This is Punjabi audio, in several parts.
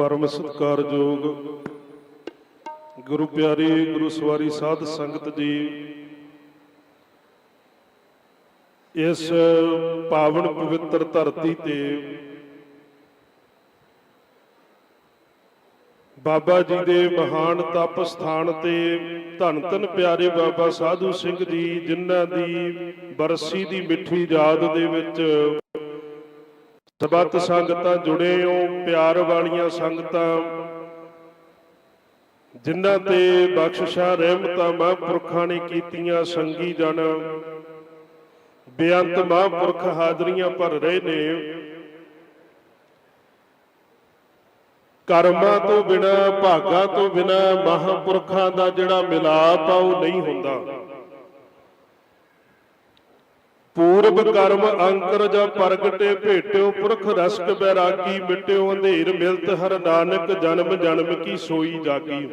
ਪਰਮ ਸਤਿਕਾਰਯੋਗ ਗੁਰੂ ਪਿਆਰੇ, ਗੁਰੂ ਸਵਾਰੀ ਸਾਧ ਸੰਗਤ ਜੀ, ਇਸ ਪਾਵਨ ਪਵਿੱਤਰ ਧਰਤੀ ਤੇ ਬਾਬਾ ਜੀ ਦੇ ਮਹਾਨ ਤਪ ਸਥਾਨ ਤੇ ਧੰਨ ਧੰਨ ਪਿਆਰੇ ਬਾਬਾ ਸਾਧੂ ਸਿੰਘ ਜੀ, ਜਿਨ੍ਹਾਂ ਦੀ ਬਰਸੀ ਦੀ ਮਿੱਠੀ ਯਾਦ ਦੇ ਵਿੱਚ ਸਬਤ ਸੰਗਤਾਂ ਜੁੜੇ ਹੋ ਪਿਆਰ ਵਾਲੀਆਂ ਸੰਗਤਾਂ। ਜਿਨ੍ਹਾਂ ਤੇ ਬਖਸ਼ਿਸ਼ਾਂ, ਰਹਿਮਤਾਂ, ਮਹਾਂਪੁਰਖਾਂ ਨੇ ਕੀਤੀਆਂ ਸੰਗੀ ਜਨ। ਬੇਅੰਤ ਮਹਾਂਪੁਰਖ ਹਾਜ਼ਰੀਆਂ ਭਰ ਰਹੇ ਨੇ। ਕਰਮਾਂ ਤੋਂ ਬਿਨਾ, ਭਾਗਾਂ ਤੋਂ ਬਿਨਾ, ਮਹਾਂਪੁਰਖਾਂ ਦਾ ਜਿਹੜਾ ਮਿਲਾਪ ਆ, ਉਹ ਨਹੀਂ ਹੁੰਦਾ। ਪੂਰਬ ਕਰਮ ਅੰਕਰ ਜਾਂ ਪ੍ਰਗਟੇ ਭੇਟਿਓ ਪੁਰਖ ਰਸਕ ਬੈਰਾਗੀ ਮਿਟਿਓ ਅੰਧੇਰ ਮਿਲਤ ਹਰ ਨਾਨਕ ਜਨਮ ਜਨਮ ਕੀ ਸੋਈ ਜਾਗੀ।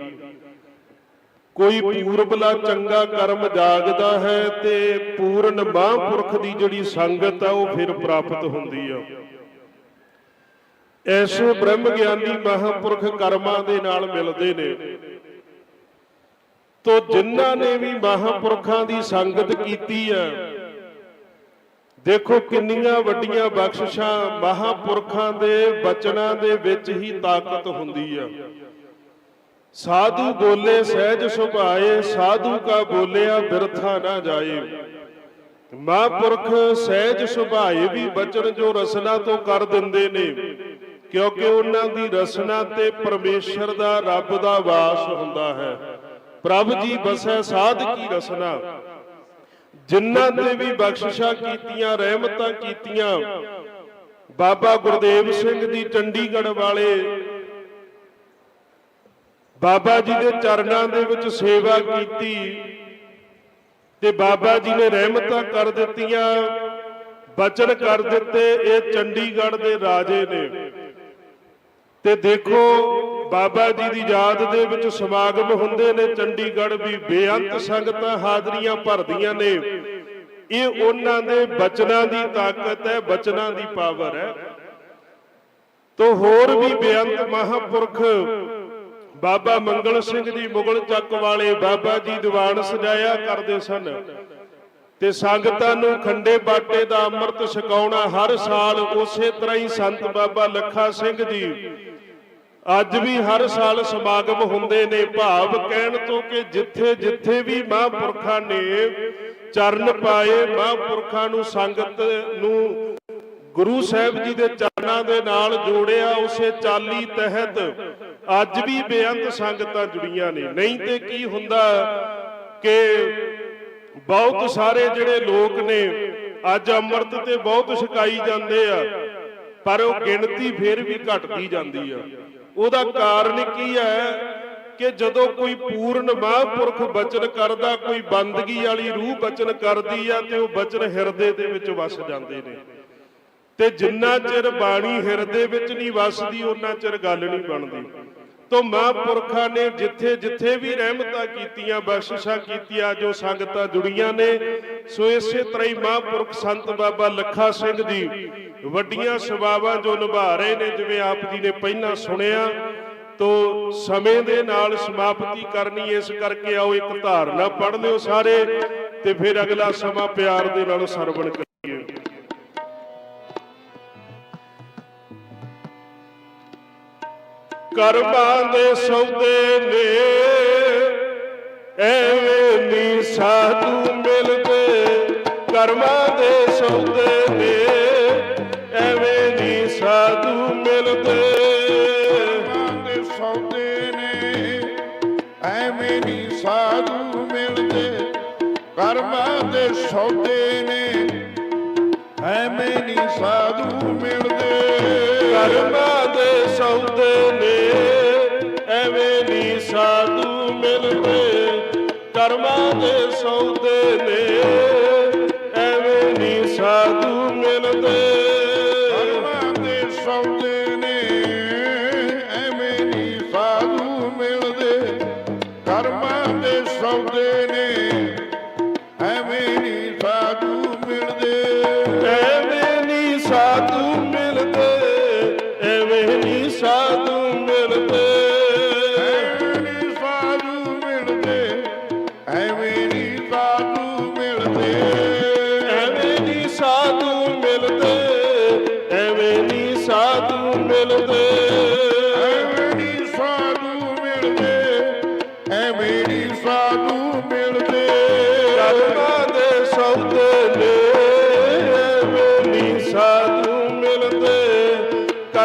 ਕੋਈ ਪੂਰਬਲਾ ਚੰਗਾ ਕਰਮ ਜਾਗਦਾ ਹੈ ਤੇ ਪੂਰਨ ਮਹਾਂਪੁਰਖ ਦੀ ਜਿਹੜੀ ਸੰਗਤ ਆ, ਉਹ ਫਿਰ ਪ੍ਰਾਪਤ ਹੁੰਦੀ ਆ। ਐਸੇ ਬ੍ਰਹਮ ਗਿਆਨੀ ਮਹਾਂਪੁਰਖ ਕਰਮਾਂ ਦੇ ਨਾਲ ਮਿਲਦੇ ਨੇ। ਤੋ ਜਿਨ੍ਹਾਂ ਨੇ ਵੀ ਮਹਾਂਪੁਰਖਾਂ ਦੀ ਸੰਗਤ ਕੀਤੀ ਹੈ ਦੇਖੋ ਕਿੰਨੀਆਂ ਵੱਡੀਆਂ ਬਖਸ਼ਿਸ਼ਾਂ ਮਹਾਂਪੁਰਖਾਂ ਦੇ ਬਚਨਾਂ ਦੇ ਵਿੱਚ ਹੀ ਤਾਕਤ ਹੁੰਦੀ ਆ। ਸਾਧੂ ਬੋਲੇ ਸਹਿਜ ਸੁਭਾਏ, ਸਾਧੂ ਕਾ ਬੋਲਿਆ ਬਿਰਥਾ ਨਾ ਜਾਏ। ਮਹਾਂਪੁਰਖ ਸਹਿਜ ਸੁਭਾਏ ਵੀ ਬਚਨ ਜੋ ਰਸਨਾ ਤੋਂ ਕਰ ਦਿੰਦੇ ਨੇ, ਕਿਉਂਕਿ ਉਹਨਾਂ ਦੀ ਰਸਨਾ ਤੇ ਪਰਮੇਸ਼ਰ ਦਾ ਰੱਬ ਦਾ ਵਾਸ ਹੁੰਦਾ ਹੈ। ਪ੍ਰਭ ਜੀ ਬਸੈ ਸਾਧ ਕੀ ਰਸਨਾ ਜਿਨ੍ਹਾਂ ਤੇ ਵੀ ਬਖਸ਼ਿਸ਼ਾਂ ਕੀਤੀਆਂ, ਰਹਿਮਤਾਂ ਕੀਤੀਆਂ, ਬਾਬਾ ਗੁਰਦੇਵ ਸਿੰਘ ਦੀ ਚੰਡੀਗੜ੍ਹ ਵਾਲੇ ਬਾਬਾ ਜੀ ਦੇ ਚਰਨਾਂ ਦੇ ਵਿੱਚ ਸੇਵਾ ਕੀਤੀ ਤੇ ਬਾਬਾ ਜੀ ਨੇ ਰਹਿਮਤਾਂ ਕਰ ਦਿੱਤੀਆਂ, ਬਚਨ ਕਰ ਦਿੱਤੇ, ਇਹ ਚੰਡੀਗੜ੍ਹ ਦੇ ਰਾਜੇ ਨੇ। ਤੇ ਦੇਖੋ ਬਾਬਾ ਜੀ ਦੀ ਯਾਦ ਦੇ ਵਿੱਚ ਸਮਾਗਮ ਹੁੰਦੇ ਨੇ, ਚੰਡੀਗੜ੍ਹ ਵੀ ਬੇਅੰਤ ਸੰਗਤਾਂ ਹਾਜ਼ਰੀਆਂ ਭਰਦੀਆਂ ਨੇ। ਇਹ ਉਹਨਾਂ ਦੇ ਬਚਨਾਂ ਦੀ ਤਾਕਤ ਹੈ, ਬਚਨਾਂ ਦੀ ਪਾਵਰ ਹੈ। ਤੋ ਹੋਰ ਵੀ ਬੇਅੰਤ ਮਹਾਪੁਰਖ ਬਾਬਾ ਮੰਗਲ ਸਿੰਘ ਜੀ ਮੁਗਲ ਚੱਕ ਵਾਲੇ ਬਾਬਾ ਜੀ ਦੀਵਾਨ ਸਜਾਇਆ ਕਰਦੇ ਸਨ। ਤੇ ਸੰਗਤਾਂ ਨੂੰ ਖੰਡੇ ਬਾਟੇ ਦਾ ਅੰਮ੍ਰਿਤ ਛਕਾਉਣਾ ਹਰ ਸਾਲ ਉਸੇ ਤਰ੍ਹਾਂ ਹੀ ਸੰਤ ਬਾਬਾ ਲੱਖਾ ਸਿੰਘ ਜੀ ਅੱਜ ਵੀ ਹਰ ਸਾਲ ਸਮਾਗਮ ਹੁੰਦੇ ਨੇ ਭਾਵ ਕਹਿਣ ਤੋਂ ਕਿ ਜਿੱਥੇ ਜਿੱਥੇ ਵੀ ਮਹਾਂਪੁਰਖਾਂ ਨੇ ਚਰਨ ਪਾਏ, ਮਹਾਂਪੁਰਖਾਂ ਨੂੰ ਸੰਗਤ ਨੂੰ ਗੁਰੂ ਸਾਹਿਬ ਜੀ ਦੇ ਚਰਨਾਂ ਦੇ ਨਾਲ ਜੋੜਿਆ ਉਸੇ ਚਾਲੀ ਤਹਿਤ, ਅੱਜ ਵੀ ਬੇਅੰਤ ਸੰਗਤਾਂ ਜੁੜੀਆਂ ਨੇ। ਨਹੀਂ ਤੇ ਕੀ ਹੁੰਦਾ ਕਿ ਬਹੁਤ ਸਾਰੇ ਜਿਹੜੇ ਲੋਕ ਨੇ, ਅੱਜ ਅੰਮ੍ਰਿਤ ਤੇ ਬਹੁਤ ਛਕਾਈ ਜਾਂਦੇ ਆ। ਪਰ ਉਹ ਗਿਣਤੀ ਫੇਰ ਵੀ ਘਟਦੀ ਜਾਂਦੀ ਆ। ਉਹਦਾ ਕਾਰਨ ਕੀ ਹੈ ਕਿ ਜਦੋਂ ਕੋਈ ਪੂਰਨ ਮਹਾਂਪੁਰਖ ਬਚਨ ਕਰਦਾ, ਕੋਈ ਬੰਦਗੀ ਵਾਲੀ ਰੂਹ ਬਚਨ ਕਰਦੀ ਆ ਤੇ ਉਹ ਬਚਨ ਹਿਰਦੇ ਦੇ ਵਿੱਚ ਵਸ ਜਾਂਦੇ ਨੇ। ਤੇ ਜਿੰਨਾ ਚਿਰ ਬਾਣੀ ਹਿਰਦੇ ਵਿੱਚ ਨਹੀਂ ਵਸਦੀ, ਉਹਨਾਂ ਚਿਰ ਗੱਲ ਨਹੀਂ ਬਣਦੀ। ਤੋ ਮਹਾਂਪੁਰਖਾਂ ਨੇ ਜਿੱਥੇ ਜਿੱਥੇ ਵੀ ਰਹਿਮਤਾਂ ਕੀਤੀਆਂ, ਬਖਸ਼ਿਸ਼ਾਂ ਕੀਤੀਆਂ, ਜੋ ਸੰਗਤਾਂ ਜੁੜੀਆਂ ਨੇ, ਸੋ ਇਸੇ ਤਰ੍ਹਾਂ ਹੀ ਮਹਾਂਪੁਰਖ ਸੰਤ ਬਾਬਾ ਲੱਖਾ ਸਿੰਘ ਜੀ ਵੱਡੀਆਂ ਸੇਵਾਵਾਂ ਜੋ ਨਿਭਾ ਰਹੇ ਨੇ, ਜਿਵੇਂ ਆਪ ਜੀ ਨੇ ਪਹਿਲਾਂ ਸੁਣਿਆ, ਤੋ ਸਮੇਂ ਦੇ ਨਾਲ ਸਮਾਪਤੀ ਕਰਨੀ, ਇਸ ਕਰਕੇ ਆਓ ਇੱਕ ਧਾਰਨਾ ਪੜ੍ਹ ਲਿਓ ਸਾਰੇ, ਤੇ ਫਿਰ ਅਗਲਾ ਸਮਾਂ ਪਿਆਰ ਦੇ ਨਾਲ ਸਰਵਣ ਕਰਮਾਂ ਦੇ ਸੌਦੇ ਨੇ। ਐਵੇਂ ਨੀ ਸਾਧੂ ਮਿਲਦੇ ਕਰਮਾਂ ਦੇ ਸੌਦੇ ਨੇ। ਐਵੇਂ ਨੀ ਸਾਧੂ ਮਿਲਦੇ। ਕਰਮਾਂ ਦੇ ਸੌਦੇ ਨੇ ਐਵੇਂ ਨਹੀਂ ਸਾਧੂ ਮਿਲਦੇ। ਕਰਮਾਂ ਦੇ ਸੌਦੇ ਨੇ ਐਵੇਂ ਨਹੀਂ ਸਾਧੂ ਮਿਲਦੇ। ਕਰਮਾਂ ਸਾਧੂ ਕਰਮਾਂ ਦੇ ਸੌਦੇ ਨੇ ਐਵੇਂ ਨੀ ਸਾਧੂ ਮਿਲਦੇ। ਕਰਮਾਂ ਦੇ ਸੌਦੇ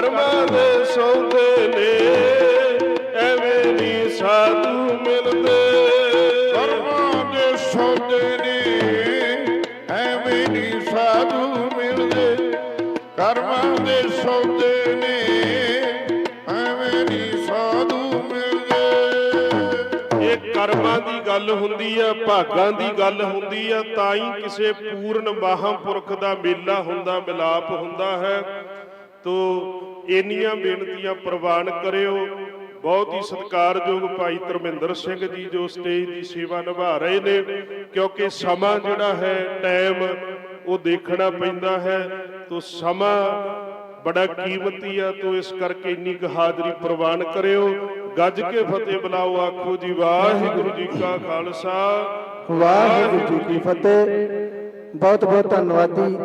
ਕਰਮਾਂ ਦੇ ਸੌਦੇ ਨੇ ਐਵੇਂ ਨੀ ਸਾਧੂ ਮਿਲਦੇ। ਕਰਮਾਂ ਦੇ ਸੌਦੇ ਨੇ ਐਵੇਂ ਨੀ ਸਾਧੂ ਮਿਲਦੇ। ਕਰਮਾਂ ਦੇ ਸੌਦੇ ਨੇ ਐਵੇਂ ਨੀ ਸਾਧੂ ਮਿਲਦੇ। ਇਹ ਕਰਮਾਂ ਦੀ ਗੱਲ ਹੁੰਦੀ ਆ, ਭਾਗਾਂ ਦੀ ਗੱਲ ਹੁੰਦੀ ਆ, ਤਾਂ ਹੀ ਕਿਸੇ ਪੂਰਨ ਮਹਾਂਪੁਰਖ ਦਾ ਮੇਲਾ ਹੁੰਦਾ, ਮਿਲਾਪ ਹੁੰਦਾ ਹੈ। ਤੋ ਇੰਨੀਆਂ ਬੇਨਤੀਆਂ ਪ੍ਰਵਾਨ ਕਰਿਓ। ਬਹੁਤ ਹੀ ਸਤਿਕਾਰਯੋਗ ਭਾਈ ਧਰਮਿੰਦਰ ਸਿੰਘ ਜੀ ਜੋ ਸਟੇਜ ਦੀ ਸੇਵਾ ਨਿਭਾ ਰਹੇ ਨੇ, ਕਿਉਂਕਿ ਸਮਾਂ ਜਿਹੜਾ ਹੈ, ਟਾਈਮ ਉਹ ਦੇਖਣਾ ਪੈਂਦਾ ਹੈ। ਤੋ ਸਮਾਂ ਬੜਾ ਕੀਮਤੀ ਆ, ਤੋ ਇਸ ਕਰਕੇ ਇੰਨੀ ਕੁ ਹਾਜ਼ਰੀ ਪ੍ਰਵਾਨ ਕਰਿਓ। ਗੱਜ ਕੇ ਫਤਿਹ ਬੁਲਾਓ, ਆਖੋ ਜੀ, ਵਾਹਿਗੁਰੂ ਜੀ ਕਾ ਖਾਲਸਾ। ਵਾਹਿਗੁਰੂ ਜੀ ਕੀ ਫਤਿਹ। ਬਹੁਤ ਬਹੁਤ ਧੰਨਵਾਦੀ।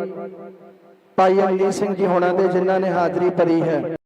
ਭਾਈ ਅਮਰੀਕ ਸਿੰਘ ਜੀ ਹੋਣਾ ਦੇ ਜਿਨ੍ਹਾਂ ਨੇ ਹਾਜ਼ਰੀ ਭਰੀ ਹੈ।